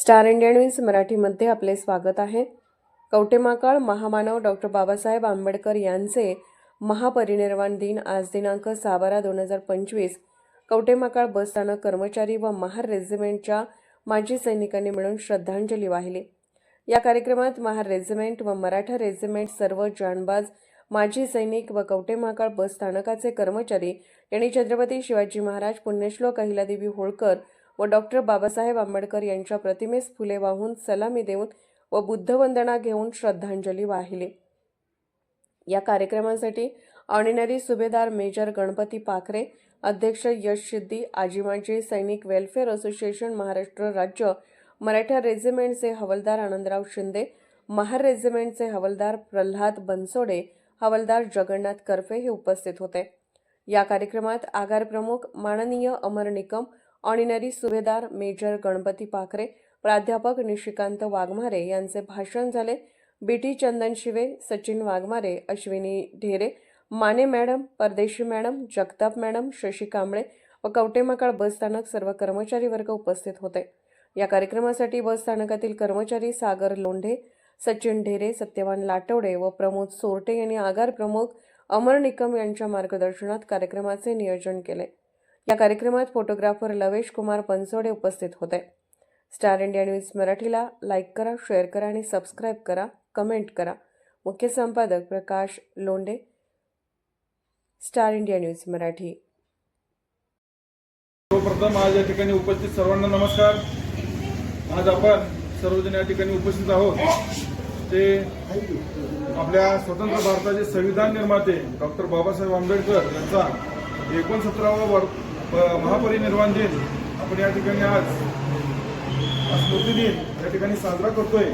Star Indian news मराठीमध्ये आपले स्वागत आहे. कवटेमाकाळ महामानव डॉक्टर बाबासाहेब आंबेडकर यांचे महापरिनिर्वाण दिन आज दिनांक सहा बारा दोन हजार पंचवीस. कवटेमाकाळ बसस्थानक कर्मचारी व महार रेजिमेंटच्या माजी सैनिकांनी मिळून श्रद्धांजली वाहिली. या कार्यक्रमात महार रेजिमेंट व मराठा रेजिमेंट सर्व जानबाज माजी सैनिक व कवटेमाकाळ बस स्थानकाचे कर्मचारी यांनी छत्रपती शिवाजी महाराज पुण्यश्लोक अहिलादेवी होळकर व डॉक्टर बाबासाहेब आंबेडकर यांच्या प्रतिमेस फुले वाहून सलामी देऊन व बुद्धवंदना घेऊन श्रद्धांजली वाहिली. या कार्यक्रमासाठी ऑर्डिनरी सुभेदार मेजर गणपती पाखरे अध्यक्ष यश सिद्धी आजीमाजी सैनिक वेलफेअर असोसिएशन महाराष्ट्र राज्य मराठा रेजिमेंटचे हवलदार आनंदराव शिंदे महार रेजिमेंटचे हवलदार प्रल्हाद बनसोडे हवलदार जगन्नाथ करफे हे उपस्थित होते. या कार्यक्रमात आगार प्रमुख माननीय अमर निकम ऑर्डिनरी सुभेदार मेजर गणपती पाखरे प्राध्यापक निशिकांत वाघमारे यांचे भाषण झाले. BT Chandan Shive Sachin Waghmare Ashwini Dhere Mane madam Pardeshi madam Jagtap madam Shashi Kamble व कवटेमाकाळ बस स्थानक सर्व कर्मचारी वर्ग उपस्थित होते. या कार्यक्रमासाठी बस स्थानकातील कर्मचारी सागर लोंढे सचिन ढेरे सत्यवान लाटवडे व प्रमोद सोरटे यांनी आगार प्रमुख अमर निकम यांच्या मार्गदर्शनात कार्यक्रमाचे नियोजन केले. या कार्यक्रमात फोटोग्राफर लवेश कुमार बनसोडे उपस्थित होते. स्टार इंडिया न्यूज मराठीला लाईक करा शेअर करा आणि सबस्क्राईब करा कमेंट करा. मुख्य संपादक Prakash Londhe Star India news Marathi. सर्वप्रथम आज या ठिकाणी उपस्थित सर्वांना नमस्कार. आज आपण सर्वजण या ठिकाणी उपस्थित आहोत. ते आपल्या स्वतंत्र भारताचे संविधान निर्माते डॉक्टर बाबासाहेब आंबेडकर यांचा एकोणसत्तरावा महापरिनिर्वाण दिन. आपण या ठिकाणी आज स्मृती दिन या ठिकाणी साजरा करतोय.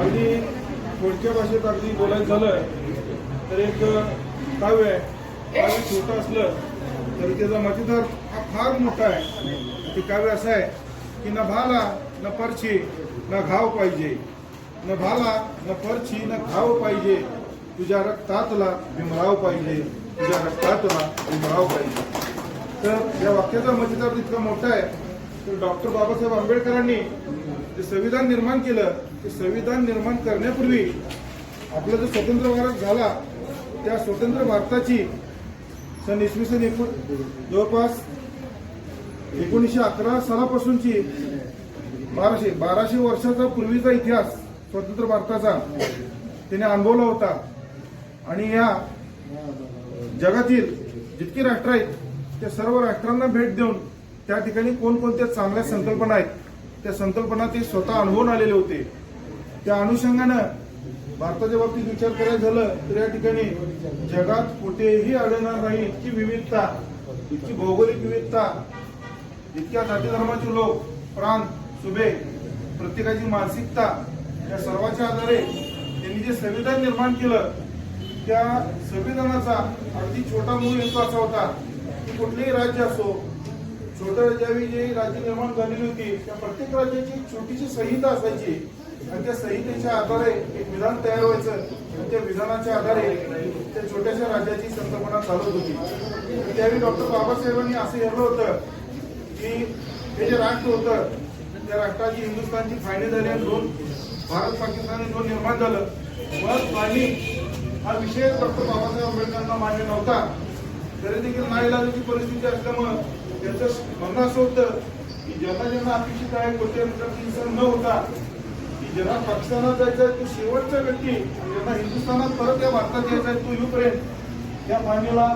अगदी थोडक्या भाषेत अगदी बोलायचं झालं तर एक काव्य आहे. काव्य छोटं असलं तरी त्याचा मतिदार हा फार मोठा आहे. ते काव्य असं आहे की न भाला न परछी न घाव पाहिजे. न भाला न परछी न घाव पाहिजे. तुझ्या रक्तातला भीमराव पाहिजे. तुझ्या रक्तातला भीमराव पाहिजे. तर या वाक्याचा मजेदार इतका मोठा आहे. तर डॉक्टर बाबासाहेब आंबेडकरांनी जे संविधान निर्माण केलं ते संविधान निर्माण करण्यापूर्वी आपला जो स्वतंत्र भारत झाला त्या स्वतंत्र भारताची सन इसवी सन एकूण जवळपास एकोणीसशे अकरा सालापासूनची बाराशे बाराशे वर्षाचा पूर्वीचा इतिहास स्वतंत्र भारताचा त्याने अनुभवला होता. आणि या जगातील जितकी राष्ट्र आहेत त्या सर्व राष्ट्रांना भेट देऊन त्या ठिकाणी कोणकोणत्या चांगल्या संकल्पना आहेत त्या संकल्पना ते स्वतः अनुभवून आलेले होते. त्या अनुषंगानं भारताच्या बाबतीत विचार करायला झालं तर या ठिकाणी जगात कुठेही आढळणार नाही इतकी विविधता इतकी भौगोलिक विविधता इतक्या जाती धर्माचे लोक प्रांत सुभे प्रत्येकाची मानसिकता या सर्वाच्या आधारे त्यांनी जे संविधान निर्माण केलं त्या संविधानाचा अगदी छोटा मूळ हेतू असा होता कुठलेही राज्य असो छोट्या ज्यावेळी जे राज्य निर्माण झालेली होती त्या प्रत्येक राज्याची छोटीशी संहिता असायची. आणि त्या संहितेच्या आधारे एक विधान तयार व्हायचं. आणि त्या विधानाच्या आधारे त्या छोट्याशा राज्याची संकल्पना चालत होती. त्यावेळी डॉक्टर बाबासाहेबांनी असं हेरलं होतं की हे जे राष्ट्र होतं त्या राष्ट्राची हिंदुस्थानची फायनल झाली आणि दोन भारत पाकिस्तान दोन निर्माण झालं. मग फाळणी हा विषय डॉक्टर बाबासाहेब आंबेडकरांना मान्य नव्हता. तरी देखील नाईलाजाची परिस्थिती असल्यामुळं त्यांचं म्हणणं असं होतं की ज्यांना ज्यांना अपेक्षित आहे कोणत्या प्रकारची हिंसा न होता की ज्यांना पाकिस्तानात जायचं आहे तो शेवटचा व्यक्ती ज्यांना हिंदुस्थानात परत या भारतात यायचा आहे तो येऊपर्यंत त्या फाळणीला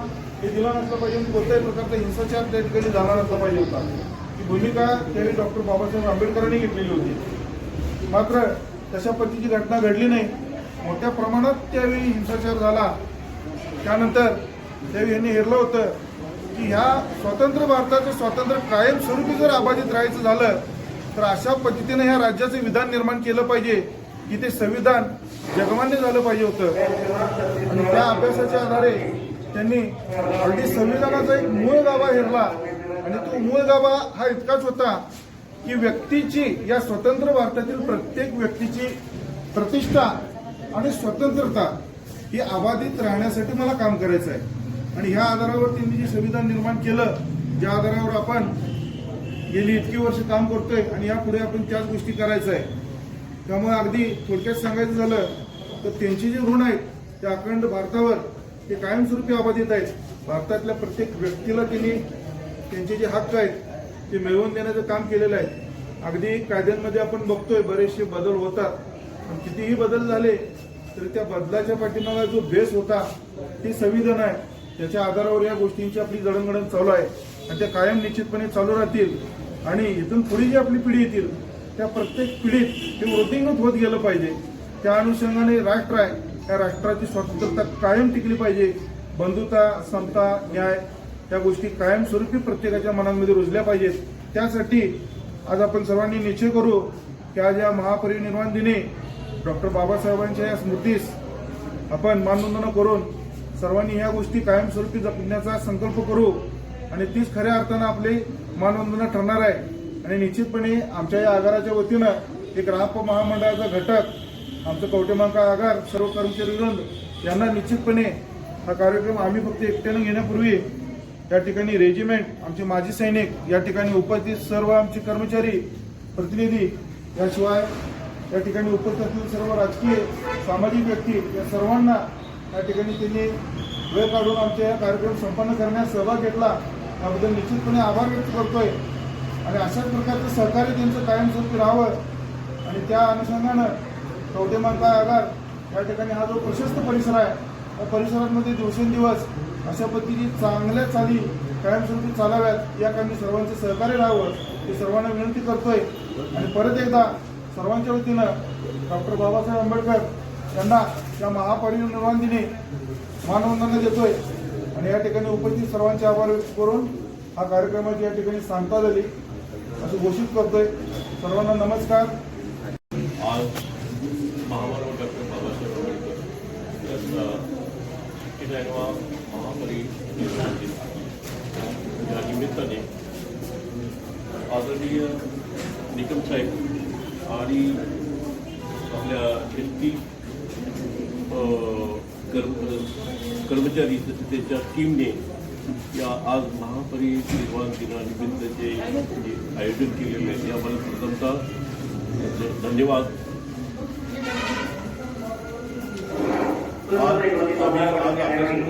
हे दिला नसलं पाहिजे कोणत्याही प्रकारचा हिंसाचार त्या ठिकाणी झाला नसला पाहिजे होता. ही भूमिका त्यावेळी डॉक्टर बाबासाहेब आंबेडकरांनी घेतलेली होती. मात्र तशा पद्धतीची घटना घडली नाही. मोठ्या प्रमाणात त्यावेळी हिंसाचार झाला. त्यानंतर त्यावेळी यांनी हेरलं होतं की ह्या स्वतंत्र भारताचं स्वातंत्र्य कायमस्वरूपी जर अबाधित राहायचं झालं तर अशा पद्धतीने ह्या राज्याचं विधान निर्माण केलं पाहिजे की ते संविधान जगमान्य झालं पाहिजे होतं. आणि त्या अभ्यासाच्या आधारे त्यांनी अगदी संविधानाचा एक मूळ गाभा हेरला. आणि तो मूळ गाभा हा इतकाच होता की व्यक्तीची या स्वतंत्र भारतातील प्रत्येक व्यक्तीची प्रतिष्ठा आणि स्वतंत्रता ही अबाधित राहण्यासाठी मला काम करायचं आहे आणि ह्या आधारावर त्यांनी जे संविधान निर्माण केलं ज्या आधारावर आपण गेली इतकी वर्ष काम करतोय आणि यापुढे आपण त्याच गोष्टी करायचं आहे त्यामुळे अगदी थोडक्यात सांगायचं झालं तर त्यांची जे ऋण आहेत ते अखंड भारतावर ते कायमस्वरूपी अबाधित आहेत. भारतातल्या प्रत्येक व्यक्तीला त्यांनी त्यांचे जे हक्क आहेत ते मिळवून देण्याचं काम केलेलं आहे. अगदी कायद्यांमध्ये आपण बघतोय बरेचसे बदल होतात. पण कितीही बदल झाले तरी त्या बदलाच्या पाठीमागा जो बेस होता ते संविधान आहे. त्याच्या आधारावर या गोष्टींची आपली जडणघडण चालू आहे. आणि त्या कायम निश्चितपणे चालू राहतील. आणि इथून पुढे जी आपली पिढी येतील त्या प्रत्येक पिढीत ते वृद्धिंगत होत गेलं पाहिजे. त्या अनुषंगाने राष्ट्र आहे त्या राष्ट्राची स्वतंत्रता कायम टिकली पाहिजे. बंधुता समता न्याय त्या गोष्टी कायमस्वरूपी प्रत्येकाच्या मनामध्ये रुजल्या पाहिजेत. त्यासाठी आज आपण सर्वांनी निश्चय करू की आज या महापरिनिर्वाण दिनी डॉक्टर बाबासाहेबांच्या या स्मृतीस आपण मानवंदना करून सर्वांनी ह्या गोष्टी कायमस्वरूपी जपण्याचा संकल्प करू आणि तीच खऱ्या अर्थानं आपली मानवंदना ठरणार आहे. आणि निश्चितपणे आमच्या या आगाराच्या वतीनं एक राहप महामंडळाचा घटक आमचं कवटेमांका आगार सर्व कर्मचारी वृंद यांना निश्चितपणे हा कार्यक्रम आम्ही फक्त एकट्यानं घेण्यापूर्वी या ठिकाणी रेजिमेंट आमचे माजी सैनिक या ठिकाणी उपस्थित सर्व आमचे कर्मचारी प्रतिनिधी याशिवाय या ठिकाणी उपस्थित असलेले सर्व राजकीय सामाजिक व्यक्ती या सर्वांना या ठिकाणी त्यांनी वेळ काढून आमच्या या कार्यक्रम संपन्न करण्यास सहभाग घेतला. त्याबद्दल निश्चितपणे आभार व्यक्त करतोय. आणि अशाच प्रकारचं सहकार्य त्यांचं कायमस्वरूपी राहावं आणि त्या अनुषंगानं काय आगार या ठिकाणी हा जो प्रशस्त परिसर आहे त्या परिसरांमध्ये दिवसेंदिवस अशा पद्धतीने चांगल्या चाली कायमस्वरूपी चालाव्यात या कामी सर्वांचं सहकार्य राहावं हे सर्वांना विनंती करतोय. आणि परत एकदा सर्वांच्या वतीनं डॉक्टर बाबासाहेब आंबेडकर त्यांना या महापरिनिर्वाण दिनी मानवंदना देतोय. आणि या ठिकाणी उपस्थित सर्वांचे आभार व्यक्त करून हा कार्यक्रमाची या ठिकाणी सांगता झाली. असं घोषित करतोय. सर्वांना नमस्कार. आज महामानव डॉक्टर बाबासाहेब आंबेडकर यांचा एक्केचाळीसवा महापरिनिर्वाण दिन या निमित्ताने आदरणीय निकम साहेब आणि आपल्या एस कर्म कर्मचारी तसेच त्यांच्या टीमने या आज महापरिनिर्वाण दिनानिमित्त जे म्हणजे आयोजन केलेले आहे याबद्दल प्रथमतः धन्यवाद.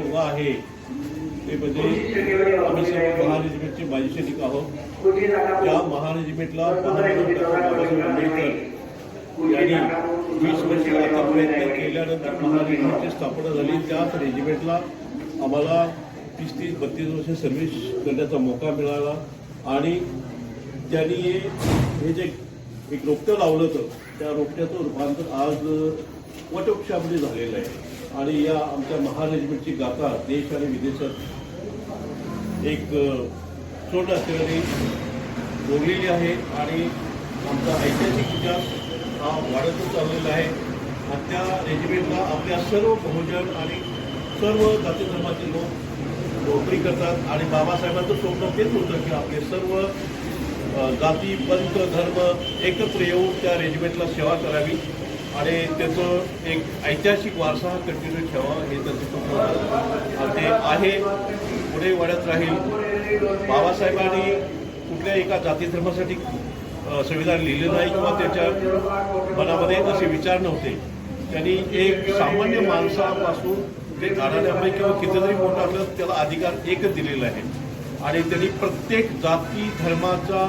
उभा आहे. ते म्हणजे आम्ही सर्व महारेजिमेंटचे माजी सैनिक आहोत. त्या महारेजिमेंटला महाराष्ट्र वीस वर्ष आता प्रयत्न केल्यानंतर महारेजिमेंटची स्थापना झाली. त्याच रेजिमेंटला आम्हाला तीस तीस बत्तीस वर्ष सर्व्हिस करण्याचा मौका मिळाला. आणि त्यांनी हे हे जे एक रोपटं लावलं होतं त्या रोपट्याचं रूपांतर आज वटवृक्षामध्ये झालेलं आहे. आणि या आमच्या महारेजिमेंटची गाथा देश आणि विदेशात एक सोड असलेली बोललेली आहे. आणि आमचा ऐतिहासिक इतिहास हा वाढतच चाललेला आहे. आणि त्या रेजिमेंटला आपल्या सर्व बहुजन आणि सर्व जाती धर्माचे लोक नोकरी करतात. आणि बाबासाहेबांचं स्वप्न तेच होतं की आपले सर्व जाती पंथ धर्म एकत्र येऊन त्या रेजिमेंटला सेवा करावी. आणि त्याचं एक ऐतिहासिक वारसा हा कंटिन्यू ठेवा हे त्याचं स्वप्न ते आहे पुढे वाढत राहील. बाबासाहेबांनी कुठल्या एका जाती धर्मासाठी संविधान लिहिलं नाही किंवा त्याच्या मनामध्ये असे विचार नव्हते. त्यांनी एक सामान्य माणसापासून ते घराण्यामध्ये किंवा कितीतरी मोठा असलं त्याला अधिकार एकच दिलेला आहे. आणि त्यांनी प्रत्येक जाती धर्माचा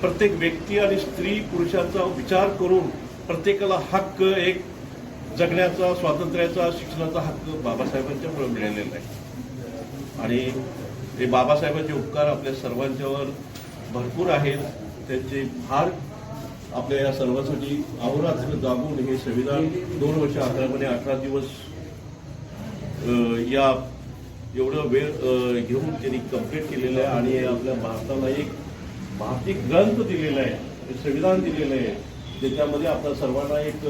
प्रत्येक व्यक्ती आणि स्त्री पुरुषाचा विचार करून प्रत्येकाला हक्क एक जगण्याचा स्वातंत्र्याचा शिक्षणाचा हक्क बाबासाहेबांच्यामुळे मिळालेला आहे. आणि ते बाबासाहेबांचे उपकार आपल्या सर्वांच्यावर भरपूर आहेत. त्यांचे फार आपल्या या सर्वांसाठी अहोरात्र जागून हे संविधान दोन वर्ष अकरा महिने अठरा दिवस या एवढं वेळ घेऊन त्यांनी कंप्लीट केलेलं आहे आणि आपल्या भारताला एक भारतीय ग्रंथ दिलेला आहे संविधान दिलेलं आहे. ज्याच्यामध्ये आपल्या सर्वांना एक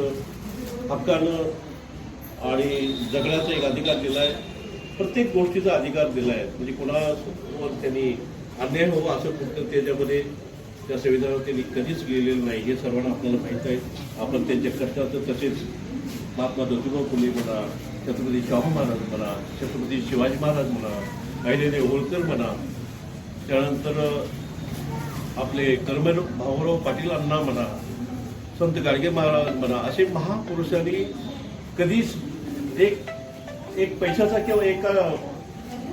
हक्कानं आणि जगण्याचा एक अधिकार दिला आहे. प्रत्येक गोष्टीचा अधिकार दिला आहे. म्हणजे कोणावर त्यांनी अन्याय हवा असं कुठलं त्याच्यामध्ये त्या संविधानावर त्यांनी कधीच लिहिलेलं नाही. हे सर्वांना आपल्याला माहीत आहे. आपण त्यांच्या कष्टाचं तसेच महात्मा ज्योतिबा फुले म्हणा छत्रपती शाहू महाराज म्हणा छत्रपती शिवाजी महाराज म्हणा अहिल्यादेवी होळकर म्हणा त्यानंतर आपले कर्मन भाऊराव पाटील अण्णा म्हणा संत गाडगे महाराज म्हणा असे महापुरुषांनी कधीच एक एक पैशाचा किंवा एका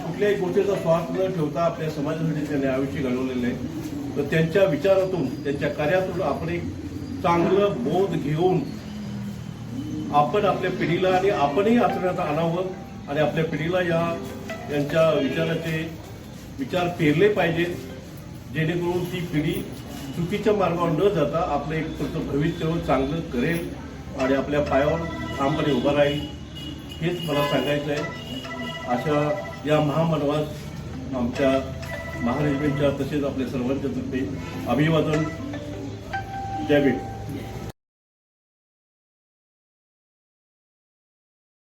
कुठल्याही गोष्टीचा स्वार्थ न ठेवता आपल्या समाजासाठी त्यांनी आयुष्य घडवलेलं आहे. तर त्यांच्या विचारातून त्यांच्या कार्यातून आपण एक चांगलं बोध घेऊन आपण आपल्या पिढीला आणि आपणही आचरणात आणावं आणि आपल्या पिढीला या यांच्या विचाराचे विचार पेरले पाहिजेत जेणेकरून ती पिढी चुकीच्या मार्गावर न जाता आपलं एक पुढचं भविष्य चांगलं करेल आणि आपल्या पायावर ठामपणे उभं राहील. हेच मला सांगायचं आहे अशा या महामानवास आमच्या महारेजिमेंटच्या तसेच आपल्या सर्वांच्या तर्फे अभिवादन द्यावे.